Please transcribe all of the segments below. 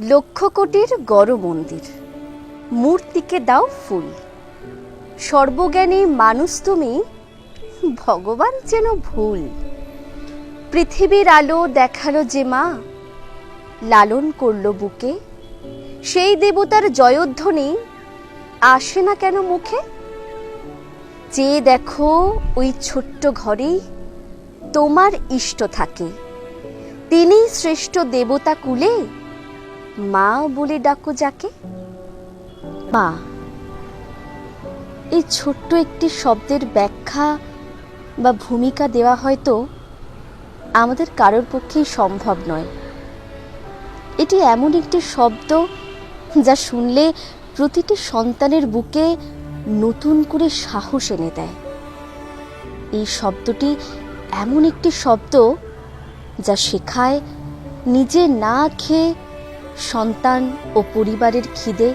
লক্ষ কোটির গড় মন্দির মূর্তিকে দাও ফুল। সর্বজ্ঞানী মানুষ তুমি ভগবান যেন ভুল। পৃথিবীর আলো দেখাল যে মা, লালন করল বুকে। সেই দেবতার জয়ধ্বনি আসে না কেন মুখে? চেয়ে দেখো ওই ছোট্ট ঘরেই তোমার ইষ্ট থাকে। তিনি শ্রেষ্ঠ দেবতা কুলে মা বলে ডাকো যাকে। মা, এই ছোট্ট একটি শব্দের ব্যাখ্যা বা ভূমিকা দেওয়া হয়তো আমাদের কারোর পক্ষেই সম্ভব নয়। এটি এমন একটি শব্দ যা শুনলে প্রতিটি সন্তানের বুকে নতুন করে সাহস এনে দেয়। এই শব্দটি এমন একটি শব্দ যা শেখায় নিজে না খেয়ে সন্তান ও পরিবারের খিদে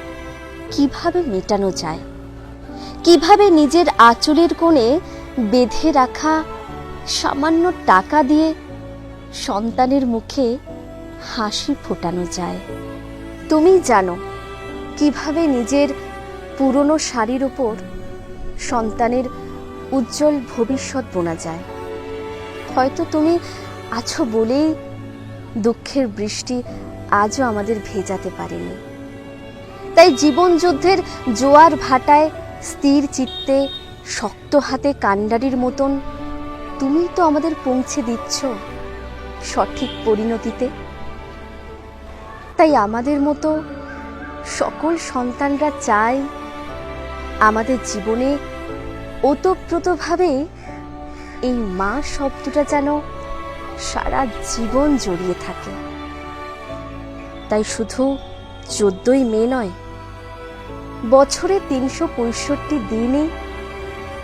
কীভাবে মেটানো যায়? কীভাবে নিজের আঁচলের কোণে বেঁধে রাখা সামান্য টাকা দিয়ে সন্তানের মুখে হাসি ফোটানো যায়? তুমি জানো কীভাবে নিজের পুরনো শাড়ির ওপর সন্তানের উজ্জ্বল ভবিষ্যৎ বোনা যায়? হয়তো তুমি আছো বলেই দুঃখের বৃষ্টি আজও আমাদের ভেজাতে পারেনি। তাই জীবন যুদ্ধের জোয়ার ভাটায় স্থির চিত্তে, শক্ত হাতে কাণ্ডারির মতন তুমি তো আমাদের পৌঁছে দিচ্ছ সঠিক পরিণতিতে। তাই আমাদের মতো সকল সন্তানরা চায় আমাদের জীবনে ওতপ্রোতভাবে এই মা শব্দটা যেন সারা জীবন জড়িয়ে থাকে। তাই শুধু চোদ্দই মে নয়, বছরে তিনশো পঁয়ষট্টি দিনই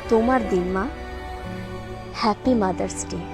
তোমার দিন, মা। Happy mother's day